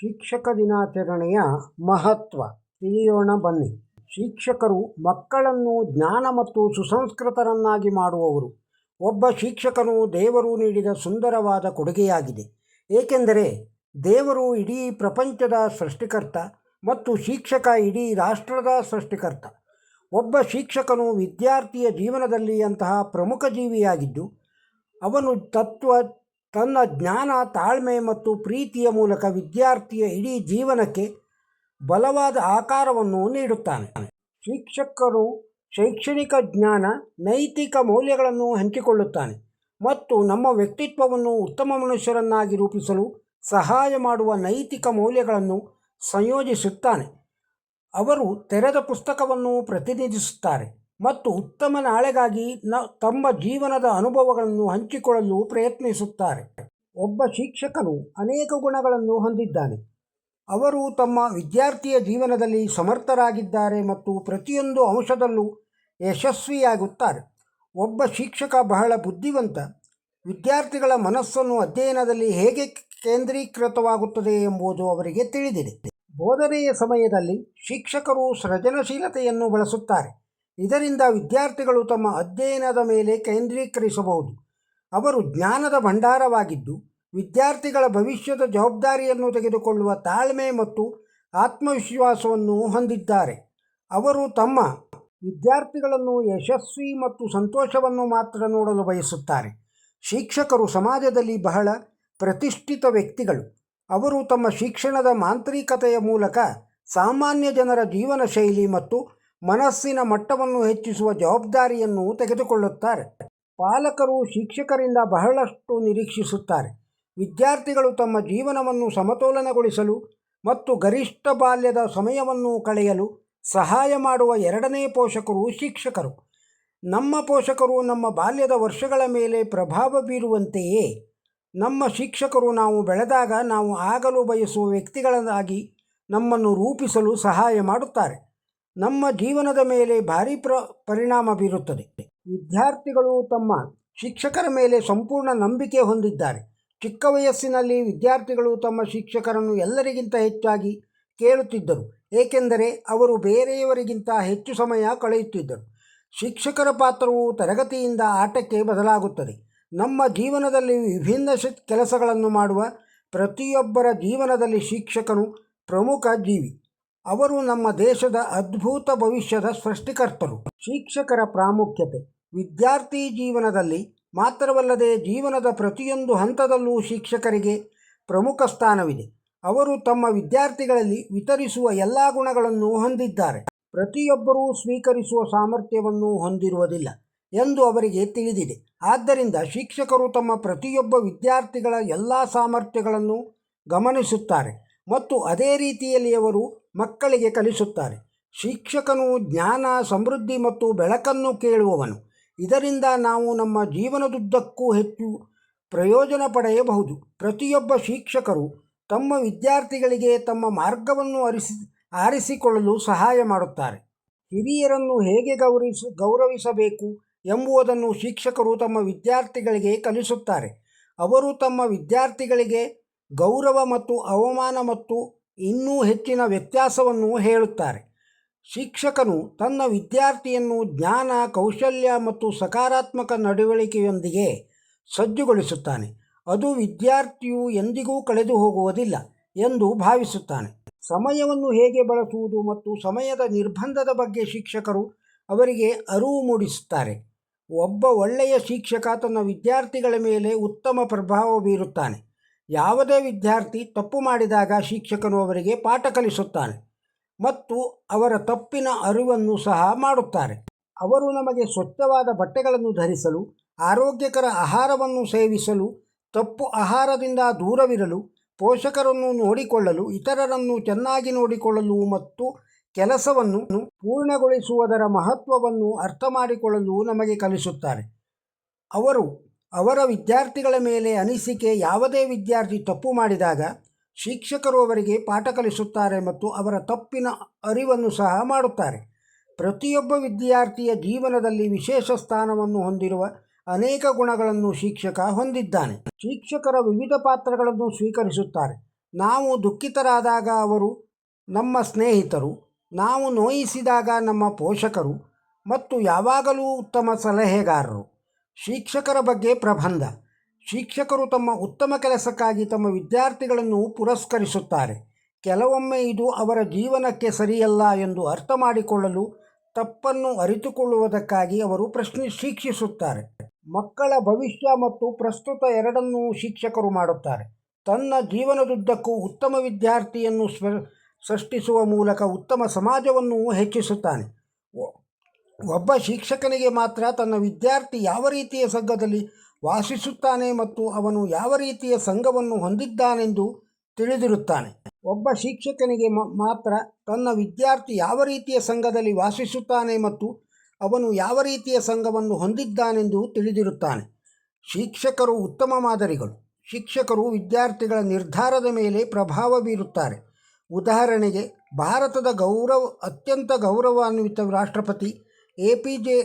ಶಿಕ್ಷಕ ದಿನಾಚರಣೆಯ ಮಹತ್ವ. ತಿಳಿಯೋಣ ಬನ್ನಿ. ಶಿಕ್ಷಕರು ಮಕ್ಕಳನ್ನು ಜ್ಞಾನ ಮತ್ತು ಸುಸಂಸ್ಕೃತರನ್ನಾಗಿ ಮಾಡುವವರು. ಒಬ್ಬ ಶಿಕ್ಷಕನು ದೇವರು ನೀಡಿದ ಸುಂದರವಾದ ಕೊಡುಗೆಯಾಗಿದೆ. ಏಕೆಂದರೆ ದೇವರು ಇಡೀ ಪ್ರಪಂಚದ ಸೃಷ್ಟಿಕರ್ತ ಮತ್ತು ಶಿಕ್ಷಕ ಇಡೀ ರಾಷ್ಟ್ರದ ಸೃಷ್ಟಿಕರ್ತ. ಒಬ್ಬ ಶಿಕ್ಷಕನು ವಿದ್ಯಾರ್ಥಿಯ ಜೀವನದಲ್ಲಿ ಅಂತಹ ಪ್ರಮುಖ ಜೀವಿಯಾಗಿದ್ದು, ಅವನು ತತ್ವ ತನ್ನ ಜ್ಞಾನ, ತಾಳ್ಮೆ ಮತ್ತು ಪ್ರೀತಿಯ ಮೂಲಕ ವಿದ್ಯಾರ್ಥಿಯ ಇಡೀ ಜೀವನಕ್ಕೆ ಬಲವಾದ ಆಕಾರವನ್ನು ನೀಡುತ್ತಾನೆ. ಶಿಕ್ಷಕರು ಶೈಕ್ಷಣಿಕ ಜ್ಞಾನ, ನೈತಿಕ ಮೌಲ್ಯಗಳನ್ನು ಹಂಚಿಕೊಳ್ಳುತ್ತಾನೆ ಮತ್ತು ನಮ್ಮ ವ್ಯಕ್ತಿತ್ವವನ್ನು ಉತ್ತಮ ಮನುಷ್ಯರನ್ನಾಗಿ ರೂಪಿಸಲು ಸಹಾಯ ಮಾಡುವ ನೈತಿಕ ಮೌಲ್ಯಗಳನ್ನು ಸಂಯೋಜಿಸುತ್ತಾನೆ. ಅವರು ತೆರೆದ ಪುಸ್ತಕವನ್ನು ಪ್ರತಿನಿಧಿಸುತ್ತಾರೆ. ಮತ್ತು ಉತ್ತಮ ನಾಳೆಗಾಗಿ ನ ತಮ್ಮ ಜೀವನದ ಅನುಭವಗಳನ್ನು ಹಂಚಿಕೊಳ್ಳಲು ಪ್ರಯತ್ನಿಸುತ್ತಾರೆ. ಒಬ್ಬ ಶಿಕ್ಷಕನು ಅನೇಕ ಗುಣಗಳನ್ನು ಹೊಂದಿದ್ದಾನೆ. ಅವರು ತಮ್ಮ ವಿದ್ಯಾರ್ಥಿಯ ಜೀವನದಲ್ಲಿ ಸಮರ್ಥರಾಗಿದ್ದಾರೆ ಮತ್ತು ಪ್ರತಿಯೊಂದು ಅಂಶದಲ್ಲೂ ಯಶಸ್ವಿಯಾಗುತ್ತಾರೆ. ಒಬ್ಬ ಶಿಕ್ಷಕ ಬಹಳ ಬುದ್ಧಿವಂತ. ವಿದ್ಯಾರ್ಥಿಗಳ ಮನಸ್ಸನ್ನು ಅಧ್ಯಯನದಲ್ಲಿ ಹೇಗೆ ಕೇಂದ್ರೀಕೃತವಾಗುತ್ತದೆ ಎಂಬುದು ಅವರಿಗೆ ತಿಳಿದಿದೆ. ಬೋಧನೆಯ ಸಮಯದಲ್ಲಿ ಶಿಕ್ಷಕರು ಸೃಜನಶೀಲತೆಯನ್ನು ಬಳಸುತ್ತಾರೆ. ಇದರಿಂದ ವಿದ್ಯಾರ್ಥಿಗಳು ತಮ್ಮ ಅಧ್ಯಯನದ ಮೇಲೆ ಕೇಂದ್ರೀಕರಿಸಬಹುದು. ಅವರು ಜ್ಞಾನದ ಭಂಡಾರವಾಗಿದ್ದು, ವಿದ್ಯಾರ್ಥಿಗಳ ಭವಿಷ್ಯದ ಜವಾಬ್ದಾರಿಯನ್ನು ತೆಗೆದುಕೊಳ್ಳುವ ತಾಳ್ಮೆ ಮತ್ತು ಆತ್ಮವಿಶ್ವಾಸವನ್ನು ಹೊಂದಿದ್ದಾರೆ. ಅವರು ತಮ್ಮ ವಿದ್ಯಾರ್ಥಿಗಳನ್ನು ಯಶಸ್ವಿ ಮತ್ತು ಸಂತೋಷವನ್ನು ಮಾತ್ರ ನೋಡಲು ಬಯಸುತ್ತಾರೆ. ಶಿಕ್ಷಕರು ಸಮಾಜದಲ್ಲಿ ಬಹಳ ಪ್ರತಿಷ್ಠಿತ ವ್ಯಕ್ತಿಗಳು. ಅವರು ತಮ್ಮ ಶಿಕ್ಷಣದ ಮಾಂತ್ರಿಕತೆಯ ಮೂಲಕ ಸಾಮಾನ್ಯ ಜನರ ಜೀವನ ಶೈಲಿ ಮತ್ತು ಮನಸ್ಸಿನ ಮಟ್ಟವನ್ನು ಹೆಚ್ಚಿಸುವ ಜವಾಬ್ದಾರಿಯನ್ನು ತೆಗೆದುಕೊಳ್ಳುತ್ತಾರೆ. ಪಾಲಕರು ಶಿಕ್ಷಕರಿಂದ ಬಹಳಷ್ಟು ನಿರೀಕ್ಷಿಸುತ್ತಾರೆ. ವಿದ್ಯಾರ್ಥಿಗಳು ತಮ್ಮ ಜೀವನವನ್ನು ಸಮತೋಲನಗೊಳಿಸಲು ಮತ್ತು ಗರಿಷ್ಠ ಬಾಲ್ಯದ ಸಮಯವನ್ನು ಕಳೆಯಲು ಸಹಾಯ ಮಾಡುವ ಎರಡನೇ ಪೋಷಕರು ಶಿಕ್ಷಕರು. ನಮ್ಮ ಪೋಷಕರು ನಮ್ಮ ಬಾಲ್ಯದ ವರ್ಷಗಳ ಮೇಲೆ ಪ್ರಭಾವ ಬೀರುವಂತೆಯೇ. ನಮ್ಮ ಶಿಕ್ಷಕರು ನಾವು ಬೆಳೆದಾಗ ನಾವು ಆಗಲು ಬಯಸುವ ವ್ಯಕ್ತಿಗಳಾಗಿ ನಮ್ಮನ್ನು ರೂಪಿಸಲು ಸಹಾಯ ಮಾಡುತ್ತಾರೆ. ನಮ್ಮ ಜೀವನದ ಮೇಲೆ ಭಾರಿ ಪ್ರ, ಪರಿಣಾಮ ಬೀರುತ್ತದೆ. ವಿದ್ಯಾರ್ಥಿಗಳು ತಮ್ಮ ಶಿಕ್ಷಕರ ಮೇಲೆ ಸಂಪೂರ್ಣ ನಂಬಿಕೆ ಹೊಂದಿದ್ದಾರೆ. ಚಿಕ್ಕ ವಯಸ್ಸಿನಲ್ಲಿ ವಿದ್ಯಾರ್ಥಿಗಳು ತಮ್ಮ ಶಿಕ್ಷಕರನ್ನು ಎಲ್ಲರಿಗಿಂತ ಹೆಚ್ಚಾಗಿ ಕೇಳುತ್ತಿದ್ದರು. ಏಕೆಂದರೆ ಅವರು ಬೇರೆಯವರಿಗಿಂತ ಹೆಚ್ಚು ಸಮಯ ಕಳೆಯುತ್ತಿದ್ದರು. ಶಿಕ್ಷಕರ ಪಾತ್ರವು ತರಗತಿಯಿಂದ ಆಟಕ್ಕೆ ಬದಲಾಗುತ್ತದೆ. ನಮ್ಮ ಜೀವನದಲ್ಲಿ ವಿಭಿನ್ನ ಕೆಲಸಗಳನ್ನು ಮಾಡುವ ಪ್ರತಿಯೊಬ್ಬರ ಜೀವನದಲ್ಲಿ ಶಿಕ್ಷಕನು ಪ್ರಮುಖ ಜೀವಿ. ಅವರು ನಮ್ಮ ದೇಶದ ಅದ್ಭುತ ಭವಿಷ್ಯದ ಸೃಷ್ಟಿಕರ್ತರು. ಶಿಕ್ಷಕರ ಪ್ರಾಮುಖ್ಯತೆ. ವಿದ್ಯಾರ್ಥಿ ಜೀವನದಲ್ಲಿ ಮಾತ್ರವಲ್ಲದೆ ಜೀವನದ ಪ್ರತಿಯೊಂದು ಹಂತದಲ್ಲೂ ಶಿಕ್ಷಕರಿಗೆ ಪ್ರಮುಖ ಸ್ಥಾನವಿದೆ. ಅವರು ತಮ್ಮ ವಿದ್ಯಾರ್ಥಿಗಳಲ್ಲಿ ವಿತರಿಸುವ ಎಲ್ಲ ಗುಣಗಳನ್ನು ಹೊಂದಿದ್ದಾರೆ. ಪ್ರತಿಯೊಬ್ಬರೂ ಸ್ವೀಕರಿಸುವ ಸಾಮರ್ಥ್ಯವನ್ನು ಹೊಂದಿರುವುದಿಲ್ಲ ಎಂದು ಅವರಿಗೆ ತಿಳಿದಿದೆ. ಆದ್ದರಿಂದ ಶಿಕ್ಷಕರು ತಮ್ಮ ಪ್ರತಿಯೊಬ್ಬ ವಿದ್ಯಾರ್ಥಿಗಳ ಎಲ್ಲ ಸಾಮರ್ಥ್ಯಗಳನ್ನು ಗಮನಿಸುತ್ತಾರೆ ಮತ್ತು ಅದೇ ರೀತಿಯಲ್ಲಿ ಅವರು ಮಕ್ಕಳಿಗೆ ಕಲಿಸುತ್ತಾರೆ. ಶಿಕ್ಷಕನು ಜ್ಞಾನ, ಸಮೃದ್ಧಿ ಮತ್ತು ಬೆಳಕನ್ನು ಕೇಳುವವನು. ಇದರಿಂದ ನಾವು ನಮ್ಮ ಜೀವನದುದ್ದಕ್ಕೂ ಹೆಚ್ಚು ಪ್ರಯೋಜನ ಪಡೆಯಬಹುದು. ಪ್ರತಿಯೊಬ್ಬ ಶಿಕ್ಷಕರು ತಮ್ಮ ವಿದ್ಯಾರ್ಥಿಗಳಿಗೆ ತಮ್ಮ ಮಾರ್ಗವನ್ನು ಅರಿಸಿ, ಆರಿಸಿಕೊಳ್ಳಲು ಸಹಾಯ ಮಾಡುತ್ತಾರೆ. ಹಿರಿಯರನ್ನು ಹೇಗೆ ಗೌರವಿಸ ಗೌರವಿಸಬೇಕು ಎಂಬುದನ್ನು ಶಿಕ್ಷಕರು ತಮ್ಮ ವಿದ್ಯಾರ್ಥಿಗಳಿಗೆ ಕಲಿಸುತ್ತಾರೆ. ಅವರು ತಮ್ಮ ವಿದ್ಯಾರ್ಥಿಗಳಿಗೆ ಗೌರವ ಮತ್ತು ಅವಮಾನ ಮತ್ತು ಇನ್ನೂ ಹೆಚ್ಚಿನ ವ್ಯತ್ಯಾಸವನ್ನು ಹೇಳುತ್ತಾರೆ. ಶಿಕ್ಷಕನು ತನ್ನ ವಿದ್ಯಾರ್ಥಿಯನ್ನು ಜ್ಞಾನ, ಕೌಶಲ್ಯ ಮತ್ತು ಸಕಾರಾತ್ಮಕ ನಡವಳಿಕೆಯೊಂದಿಗೆ ಸಜ್ಜುಗೊಳಿಸುತ್ತಾನೆ. ಅದು ವಿದ್ಯಾರ್ಥಿಯು ಎಂದಿಗೂ ಕಳೆದು ಹೋಗುವುದಿಲ್ಲ ಎಂದು ಭಾವಿಸುತ್ತಾನೆ. ಸಮಯವನ್ನು ಹೇಗೆ ಬಳಸುವುದು ಮತ್ತು ಸಮಯದ ನಿರ್ಬಂಧದ ಬಗ್ಗೆ ಶಿಕ್ಷಕರು ಅವರಿಗೆ ಅರಿವು ಮೂಡಿಸುತ್ತಾರೆ. ಒಬ್ಬ ಒಳ್ಳೆಯ ಶಿಕ್ಷಕ ತನ್ನ ವಿದ್ಯಾರ್ಥಿಗಳ ಮೇಲೆ ಉತ್ತಮ ಪ್ರಭಾವ ಬೀರುತ್ತಾನೆ. ಯಾವುದೇ ವಿದ್ಯಾರ್ಥಿ ತಪ್ಪು ಮಾಡಿದಾಗ ಶಿಕ್ಷಕನು ಅವರಿಗೆ ಪಾಠ ಕಲಿಸುತ್ತಾನೆ ಮತ್ತು ಅವರ ತಪ್ಪಿನ ಅರಿವನ್ನು ಸಹ ಮಾಡುತ್ತಾರೆ. ಅವರು ನಮಗೆ ಸ್ವಚ್ಛವಾದ ಬಟ್ಟೆಗಳನ್ನು ಧರಿಸಲು, ಆರೋಗ್ಯಕರ ಆಹಾರವನ್ನು ಸೇವಿಸಲು, ತಪ್ಪು ಆಹಾರದಿಂದ ದೂರವಿರಲು, ಪೋಷಕರನ್ನು ನೋಡಿಕೊಳ್ಳಲು, ಇತರರನ್ನು ಚೆನ್ನಾಗಿ ನೋಡಿಕೊಳ್ಳಲು ಮತ್ತು ಕೆಲಸವನ್ನು ಪೂರ್ಣಗೊಳಿಸುವುದರ ಮಹತ್ವವನ್ನು ಅರ್ಥ ಮಾಡಿಕೊಳ್ಳಲು ನಮಗೆ ಕಲಿಸುತ್ತಾರೆ. ಅವರು ಅವರ ವಿದ್ಯಾರ್ಥಿಗಳ ಮೇಲೆ ಅನಿಸಿಕೆ ಯಾವುದೇ ವಿದ್ಯಾರ್ಥಿ ತಪ್ಪು ಮಾಡಿದಾಗ ಶಿಕ್ಷಕರು ಅವರಿಗೆ ಪಾಠ ಕಲಿಸುತ್ತಾರೆ ಮತ್ತು ಅವರ ತಪ್ಪಿನ ಅರಿವನ್ನು ಸಹ ಮಾಡುತ್ತಾರೆ. ಪ್ರತಿಯೊಬ್ಬ ವಿದ್ಯಾರ್ಥಿಯ ಜೀವನದಲ್ಲಿ ವಿಶೇಷ ಸ್ಥಾನವನ್ನು ಹೊಂದಿರುವ ಅನೇಕ ಗುಣಗಳನ್ನು ಶಿಕ್ಷಕ ಹೊಂದಿದ್ದಾನೆ. ಶಿಕ್ಷಕರ ವಿವಿಧ ಪಾತ್ರಗಳನ್ನು ಸ್ವೀಕರಿಸುತ್ತಾರೆ. ನಾವು ದುಃಖಿತರಾದಾಗ ಅವರು ನಮ್ಮ ಸ್ನೇಹಿತರು, ನಾವು ನೋಯಿಸಿದಾಗ ನಮ್ಮ ಪೋಷಕರು ಮತ್ತು ಯಾವಾಗಲೂ ಉತ್ತಮ ಸಲಹೆಗಾರರು. ಶಿಕ್ಷಕರ ಬಗ್ಗೆ ಪ್ರಬಂಧ. ಶಿಕ್ಷಕರು ತಮ್ಮ ಉತ್ತಮ ಕೆಲಸಕ್ಕಾಗಿ ತಮ್ಮ ವಿದ್ಯಾರ್ಥಿಗಳನ್ನು ಪುರಸ್ಕರಿಸುತ್ತಾರೆ. ಕೆಲವೊಮ್ಮೆ ಇದು ಅವರ ಜೀವನಕ್ಕೆ ಸರಿಯಲ್ಲ ಎಂದು ಅರ್ಥ ಮಾಡಿಕೊಳ್ಳಲು ತಪ್ಪನ್ನು ಅರಿತುಕೊಳ್ಳುವುದಕ್ಕಾಗಿ ಅವರು ಪ್ರಶ್ನೆ ಶಿಕ್ಷಿಸುತ್ತಾರೆ. ಮಕ್ಕಳ ಭವಿಷ್ಯ ಮತ್ತು ಪ್ರಸ್ತುತ ಎರಡನ್ನೂ ಶಿಕ್ಷಕರು ಮಾಡುತ್ತಾರೆ. ತನ್ನ ಜೀವನದುದ್ದಕ್ಕೂ ಉತ್ತಮ ವಿದ್ಯಾರ್ಥಿಯನ್ನು ಸೃಷ್ಟಿಸುವ ಮೂಲಕ ಉತ್ತಮ ಸಮಾಜವನ್ನು ಹೆಚ್ಚಿಸುತ್ತಾನೆ. ಒಬ್ಬ ಶಿಕ್ಷಕನಿಗೆ ಮಾತ್ರ ತನ್ನ ವಿದ್ಯಾರ್ಥಿ ಯಾವ ರೀತಿಯ ಸಂಘದಲ್ಲಿ ವಾಸಿಸುತ್ತಾನೆ ಮತ್ತು ಅವನು ಯಾವ ರೀತಿಯ ಸಂಘವನ್ನು ಹೊಂದಿದ್ದಾನೆಂದು ತಿಳಿದಿರುತ್ತಾನೆ. ಒಬ್ಬ ಶಿಕ್ಷಕನಿಗೆ ಮಾತ್ರ ತನ್ನ ವಿದ್ಯಾರ್ಥಿ ಯಾವ ರೀತಿಯ ಸಂಘದಲ್ಲಿ ವಾಸಿಸುತ್ತಾನೆ ಮತ್ತು ಅವನು ಯಾವ ರೀತಿಯ ಸಂಘವನ್ನು ಹೊಂದಿದ್ದಾನೆಂದು ತಿಳಿದಿರುತ್ತಾನೆ. ಶಿಕ್ಷಕರು ಉತ್ತಮ ಮಾದರಿಗಳು. ಶಿಕ್ಷಕರು ವಿದ್ಯಾರ್ಥಿಗಳ ನಿರ್ಧಾರದ ಮೇಲೆ ಪ್ರಭಾವ ಬೀರುತ್ತಾರೆ. ಉದಾಹರಣೆಗೆ, ಭಾರತದ ಗೌರವ, ಅತ್ಯಂತ ಗೌರವಾನ್ವಿತ ರಾಷ್ಟ್ರಪತಿ A P J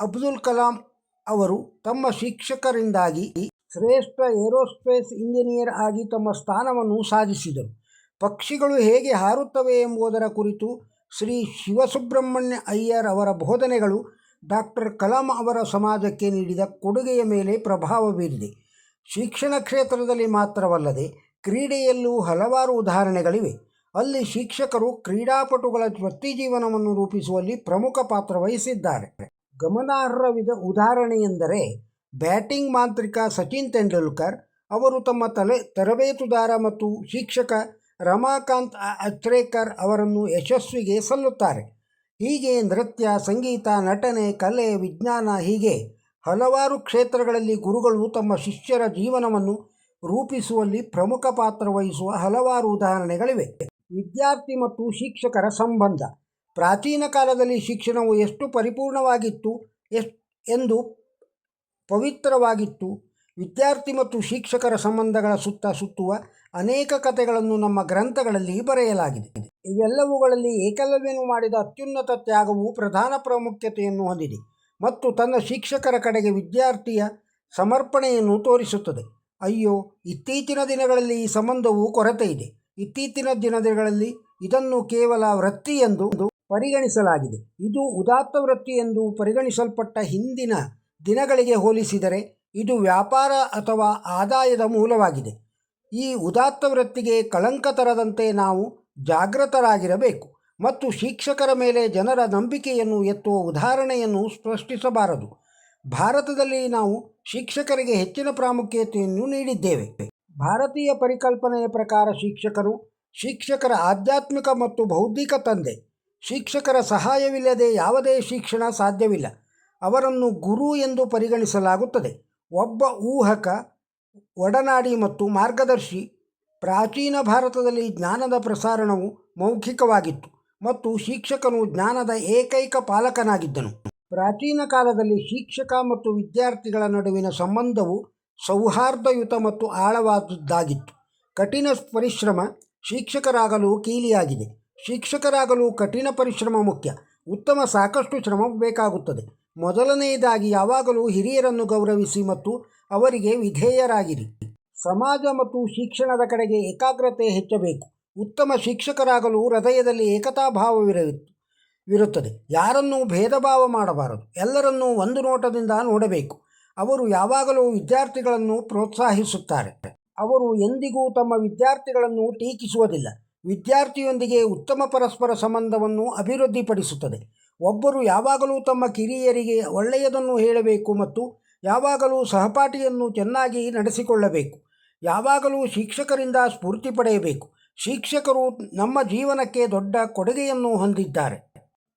Abdul Kalam ಅವರು ತಮ್ಮ ಶಿಕ್ಷಕರಿಂದಾಗಿ ಶ್ರೇಷ್ಠ ಏರೋಸ್ಪೇಸ್ ಇಂಜಿನಿಯರ್ ಆಗಿ ತಮ್ಮ ಸ್ಥಾನವನ್ನು ಸಾಧಿಸಿದರು. ಪಕ್ಷಿಗಳು ಹೇಗೆ ಹಾರುತ್ತವೆ ಎಂಬುದರ ಕುರಿತು ಶ್ರೀ ಶಿವಸುಬ್ರಹ್ಮಣ್ಯ ಅಯ್ಯರ್ ಅವರ ಬೋಧನೆಗಳು ಡಾಕ್ಟರ್ ಕಲಾಂ ಅವರ ಸಮಾಜಕ್ಕೆ ನೀಡಿದ ಕೊಡುಗೆಯ ಮೇಲೆ ಪ್ರಭಾವ ಬೀರಿದೆ. ಶಿಕ್ಷಣ ಕ್ಷೇತ್ರದಲ್ಲಿ ಮಾತ್ರವಲ್ಲದೆ ಕ್ರೀಡೆಯಲ್ಲೂ ಹಲವಾರು ಉದಾಹರಣೆಗಳಿವೆ. ಅಲ್ಲಿ ಶಿಕ್ಷಕರು ಕ್ರೀಡಾಪಟುಗಳ ವೃತ್ತಿಜೀವನವನ್ನು ರೂಪಿಸುವಲ್ಲಿ ಪ್ರಮುಖ ಪಾತ್ರ ವಹಿಸಿದ್ದಾರೆ. ಗಮನಾರ್ಹವಿದ ಉದಾಹರಣೆಯೆಂದರೆ, ಬ್ಯಾಟಿಂಗ್ ಮಾಂತ್ರಿಕ ಸಚಿನ್ ತೆಂಡೂಲ್ಕರ್ ಅವರು ತಮ್ಮ ತಲೆ ತರಬೇತುದಾರ ಮತ್ತು ಶಿಕ್ಷಕ ರಮಾಕಾಂತ್ ಅಚ್ರೇಕರ್ ಅವರನ್ನು ಯಶಸ್ವಿಗೆ ಸಲ್ಲುತ್ತಾರೆ. ಹೀಗೆ ನೃತ್ಯ, ಸಂಗೀತ, ನಟನೆ, ಕಲೆ, ವಿಜ್ಞಾನ ಹೀಗೆ ಹಲವಾರು ಕ್ಷೇತ್ರಗಳಲ್ಲಿ ಗುರುಗಳು ತಮ್ಮ ಶಿಷ್ಯರ ಜೀವನವನ್ನು ರೂಪಿಸುವಲ್ಲಿ ಪ್ರಮುಖ ಪಾತ್ರ ವಹಿಸುವ ಹಲವಾರು ಉದಾಹರಣೆಗಳಿವೆ. ವಿದ್ಯಾರ್ಥಿ ಮತ್ತು ಶಿಕ್ಷಕರ ಸಂಬಂಧ. ಪ್ರಾಚೀನ ಕಾಲದಲ್ಲಿ ಶಿಕ್ಷಣವು ಎಷ್ಟು ಪರಿಪೂರ್ಣವಾಗಿತ್ತು ಎಸ್, ಎಂದು ಪವಿತ್ರವಾಗಿತ್ತು. ವಿದ್ಯಾರ್ಥಿ ಮತ್ತು ಶಿಕ್ಷಕರ ಸಂಬಂಧಗಳ ಸುತ್ತ ಸುತ್ತುವ ಅನೇಕ ಕಥೆಗಳನ್ನು ನಮ್ಮ ಗ್ರಂಥಗಳಲ್ಲಿ ಬರೆಯಲಾಗಿದೆ. ಇವೆಲ್ಲವುಗಳಲ್ಲಿ ಏಕಲವ್ಯನು ಮಾಡಿದ ಅತ್ಯುನ್ನತ ತ್ಯಾಗವು ಪ್ರಧಾನ ಪ್ರಾಮುಖ್ಯತೆಯನ್ನು ಹೊಂದಿದೆ ಮತ್ತು ತನ್ನ ಶಿಕ್ಷಕರ ಕಡೆಗೆ ವಿದ್ಯಾರ್ಥಿಯ ಸಮರ್ಪಣೆಯನ್ನು ತೋರಿಸುತ್ತದೆ. ಅಯ್ಯೋ, ಇತ್ತೀಚಿನ ದಿನಗಳಲ್ಲಿ ಈ ಸಂಬಂಧವು ಕೊರತೆ ಇದೆ ಇತ್ತೀಚಿನ ದಿನಗಳಲ್ಲಿ ಇದನ್ನು ಕೇವಲ ವೃತ್ತಿ ಎಂದು ಪರಿಗಣಿಸಲಾಗಿದೆ. ಇದು ಉದಾತ್ತ ವೃತ್ತಿ ಎಂದು ಪರಿಗಣಿಸಲ್ಪಟ್ಟ ಹಿಂದಿನ ದಿನಗಳಿಗೆ ಹೋಲಿಸಿದರೆ ಇದು ವ್ಯಾಪಾರ ಅಥವಾ ಆದಾಯದ ಮೂಲವಾಗಿದೆ. ಈ ಉದಾತ್ತ ವೃತ್ತಿಗೆ ಕಳಂಕ ತರದಂತೆ ನಾವು ಜಾಗೃತರಾಗಿರಬೇಕು ಮತ್ತು ಶಿಕ್ಷಕರ ಮೇಲೆ ಜನರ ನಂಬಿಕೆಯನ್ನು ಎತ್ತುವ ಉದಾಹರಣೆಯನ್ನು ಸೃಷ್ಟಿಸಬಾರದು. ಭಾರತದಲ್ಲಿ ನಾವು ಶಿಕ್ಷಕರಿಗೆ ಹೆಚ್ಚಿನ ಪ್ರಾಮುಖ್ಯತೆಯನ್ನು ನೀಡಿದ್ದೇವೆ. ಭಾರತೀಯ ಪರಿಕಲ್ಪನೆಯ ಪ್ರಕಾರ ಶಿಕ್ಷಕರು, ಶಿಕ್ಷಕರ ಆಧ್ಯಾತ್ಮಿಕ ಮತ್ತು ಬೌದ್ಧಿಕ ತಂದೆ. ಶಿಕ್ಷಕರ ಸಹಾಯವಿಲ್ಲದೆ ಯಾವುದೇ ಶಿಕ್ಷಣ ಸಾಧ್ಯವಿಲ್ಲ. ಅವರನ್ನು ಗುರು ಎಂದು ಪರಿಗಣಿಸಲಾಗುತ್ತದೆ. ಒಬ್ಬ ಊಹಕ, ಒಡನಾಡಿ ಮತ್ತು ಮಾರ್ಗದರ್ಶಿ. ಪ್ರಾಚೀನ ಭಾರತದಲ್ಲಿ ಜ್ಞಾನದ ಪ್ರಸಾರಣವು ಮೌಖಿಕವಾಗಿತ್ತು ಮತ್ತು ಶಿಕ್ಷಕನು ಜ್ಞಾನದ ಏಕೈಕ ಪಾಲಕನಾಗಿದ್ದನು. ಪ್ರಾಚೀನ ಕಾಲದಲ್ಲಿ ಶಿಕ್ಷಕ ಮತ್ತು ವಿದ್ಯಾರ್ಥಿಗಳ ನಡುವಿನ ಸಂಬಂಧವು ಸೌಹಾರ್ದಯುತ ಮತ್ತು ಆಳವಾದದ್ದಾಗಿತ್ತು. ಕಠಿಣ ಪರಿಶ್ರಮ ಶಿಕ್ಷಕರಾಗಲು ಕೀಲಿಯಾಗಿದೆ. ಶಿಕ್ಷಕರಾಗಲು ಕಠಿಣ ಪರಿಶ್ರಮ ಮುಖ್ಯ. ಉತ್ತಮ ಸಾಕಷ್ಟು ಶ್ರಮ ಬೇಕಾಗುತ್ತದೆ. ಮೊದಲನೆಯದಾಗಿ ಯಾವಾಗಲೂ ಹಿರಿಯರನ್ನು ಗೌರವಿಸಿ ಮತ್ತು ಅವರಿಗೆ ವಿಧೇಯರಾಗಿರಿ. ಸಮಾಜ ಮತ್ತು ಶಿಕ್ಷಣದ ಕಡೆಗೆ ಏಕಾಗ್ರತೆ ಹೆಚ್ಚಬೇಕು. ಉತ್ತಮ ಶಿಕ್ಷಕರಾಗಲು ಹೃದಯದಲ್ಲಿ ಏಕತಾಭಾವವಿರಬೇಕು ವಿರುತ್ತದೆ. ಯಾರನ್ನೂ ಭೇದ ಭಾವ ಮಾಡಬಾರದು. ಎಲ್ಲರನ್ನೂ ಒಂದು ನೋಟದಿಂದ ನೋಡಬೇಕು. ಅವರು ಯಾವಾಗಲೂ ವಿದ್ಯಾರ್ಥಿಗಳನ್ನು ಪ್ರೋತ್ಸಾಹಿಸುತ್ತಾರೆ. ಅವರು ಎಂದಿಗೂ ತಮ್ಮ ವಿದ್ಯಾರ್ಥಿಗಳನ್ನು ಟೀಕಿಸುವುದಿಲ್ಲ. ವಿದ್ಯಾರ್ಥಿಯೊಂದಿಗೆ ಉತ್ತಮ ಪರಸ್ಪರ ಸಂಬಂಧವನ್ನು ಅಭಿವೃದ್ಧಿಪಡಿಸುತ್ತದೆ. ಒಬ್ಬರು ಯಾವಾಗಲೂ ತಮ್ಮ ಕಿರಿಯರಿಗೆ ಒಳ್ಳೆಯದನ್ನು ಹೇಳಬೇಕು ಮತ್ತು ಯಾವಾಗಲೂ ಸಹಪಾಠಿಯನ್ನು ಚೆನ್ನಾಗಿ ನಡೆಸಿಕೊಳ್ಳಬೇಕು. ಯಾವಾಗಲೂ ಶಿಕ್ಷಕರಿಂದ ಸ್ಫೂರ್ತಿ ಪಡೆಯಬೇಕು. ಶಿಕ್ಷಕರು ನಮ್ಮ ಜೀವನಕ್ಕೆ ದೊಡ್ಡ ಕೊಡುಗೆಯನ್ನು ಹೊಂದಿದ್ದಾರೆ.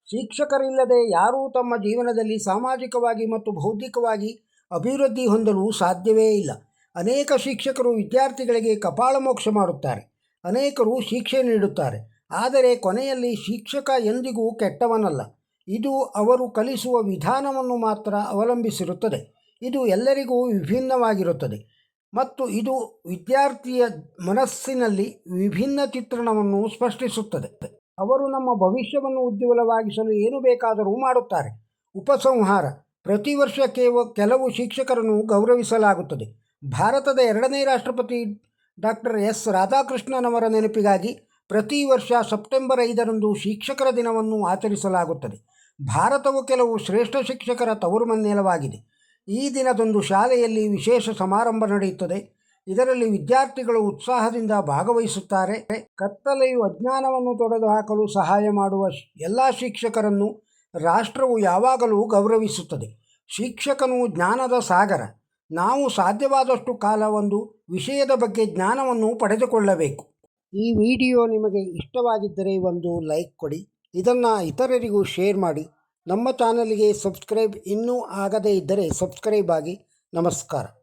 ಶಿಕ್ಷಕರಿಲ್ಲದೆ ಯಾರೂ ತಮ್ಮ ಜೀವನದಲ್ಲಿ ಸಾಮಾಜಿಕವಾಗಿ ಮತ್ತು ಬೌದ್ಧಿಕವಾಗಿ ಅಭಿವೃದ್ಧಿ ಹೊಂದಲು ಸಾಧ್ಯವೇ ಇಲ್ಲ. ಅನೇಕ ಶಿಕ್ಷಕರು ವಿದ್ಯಾರ್ಥಿಗಳಿಗೆ ಕಪಾಳಮೋಕ್ಷ ಮಾಡುತ್ತಾರೆ. ಅನೇಕರು ಶಿಕ್ಷೆ ನೀಡುತ್ತಾರೆ. ಆದರೆ ಕೊನೆಯಲ್ಲಿ ಶಿಕ್ಷಕ ಎಂದಿಗೂ ಕೆಟ್ಟವನಲ್ಲ. ಇದು ಅವರು ಕಲಿಸುವ ವಿಧಾನವನ್ನು ಮಾತ್ರ ಅವಲಂಬಿಸಿರುತ್ತದೆ. ಇದು ಎಲ್ಲರಿಗೂ ವಿಭಿನ್ನವಾಗಿರುತ್ತದೆ. ಮತ್ತು ಇದು ವಿದ್ಯಾರ್ಥಿಯ ಮನಸ್ಸಿನಲ್ಲಿ ವಿಭಿನ್ನ ಚಿತ್ರಣವನ್ನು ಸ್ಪಷ್ಟಿಸುತ್ತದೆ. ಅವರು ನಮ್ಮ ಭವಿಷ್ಯವನ್ನು ಉಜ್ವಲವಾಗಿಸಲು ಏನು ಬೇಕಾದರೂ ಮಾಡುತ್ತಾರೆ. ಉಪಸಂಹಾರ. ಪ್ರತಿ ವರ್ಷ ಕೇವ, ಕೆಲವು ಶಿಕ್ಷಕರನ್ನು ಗೌರವಿಸಲಾಗುತ್ತದೆ. ಭಾರತದ ಎರಡನೇ ರಾಷ್ಟ್ರಪತಿ ಡಾಕ್ಟರ್ ಎಸ್. ರಾಧಾಕೃಷ್ಣನವರ ನೆನಪಿಗಾಗಿ ಪ್ರತಿ ವರ್ಷ ಸೆಪ್ಟೆಂಬರ್ ಐದರಂದು ಶಿಕ್ಷಕರ ದಿನವನ್ನು ಆಚರಿಸಲಾಗುತ್ತದೆ. ಭಾರತವು ಕೆಲವು ಶ್ರೇಷ್ಠ ಶಿಕ್ಷಕರ ತವರು ಮನ್ನೆಲವಾಗಿದೆ ಈ ದಿನದಂದು ಶಾಲೆಯಲ್ಲಿ ವಿಶೇಷ ಸಮಾರಂಭ ನಡೆಯುತ್ತದೆ. ಇದರಲ್ಲಿ ವಿದ್ಯಾರ್ಥಿಗಳು ಉತ್ಸಾಹದಿಂದ ಭಾಗವಹಿಸುತ್ತಾರೆ. ಕತ್ತಲೆಯು ಅಜ್ಞಾನವನ್ನು ತೊಡೆದು ಹಾಕಲು ಸಹಾಯ ಮಾಡುವ ಎಲ್ಲ ಶಿಕ್ಷಕರನ್ನು ರಾಷ್ಟ್ರವು ಯಾವಾಗಲೂ ಗೌರವಿಸುತ್ತದೆ. ಶಿಕ್ಷಕನು ಜ್ಞಾನದ ಸಾಗರ. ನಾವು ಸಾಧ್ಯವಾದಷ್ಟು ಕಾಲ ಒಂದು ವಿಷಯದ ಬಗ್ಗೆ ಜ್ಞಾನವನ್ನು ಪಡೆದುಕೊಳ್ಳಬೇಕು. ಈ ವಿಡಿಯೋ ನಿಮಗೆ ಇಷ್ಟವಾಗಿದ್ದರೆ ಒಂದು ಲೈಕ್ ಕೊಡಿ. ಇದನ್ನು ಇತರರಿಗೂ ಶೇರ್ ಮಾಡಿ. ನಮ್ಮ ಚಾನಲ್ಗೆ ಸಬ್ಸ್ಕ್ರೈಬ್ ಇನ್ನೂ ಆಗದೇ ಇದ್ದರೆ ಸಬ್ಸ್ಕ್ರೈಬ್ ಆಗಿ. ನಮಸ್ಕಾರ.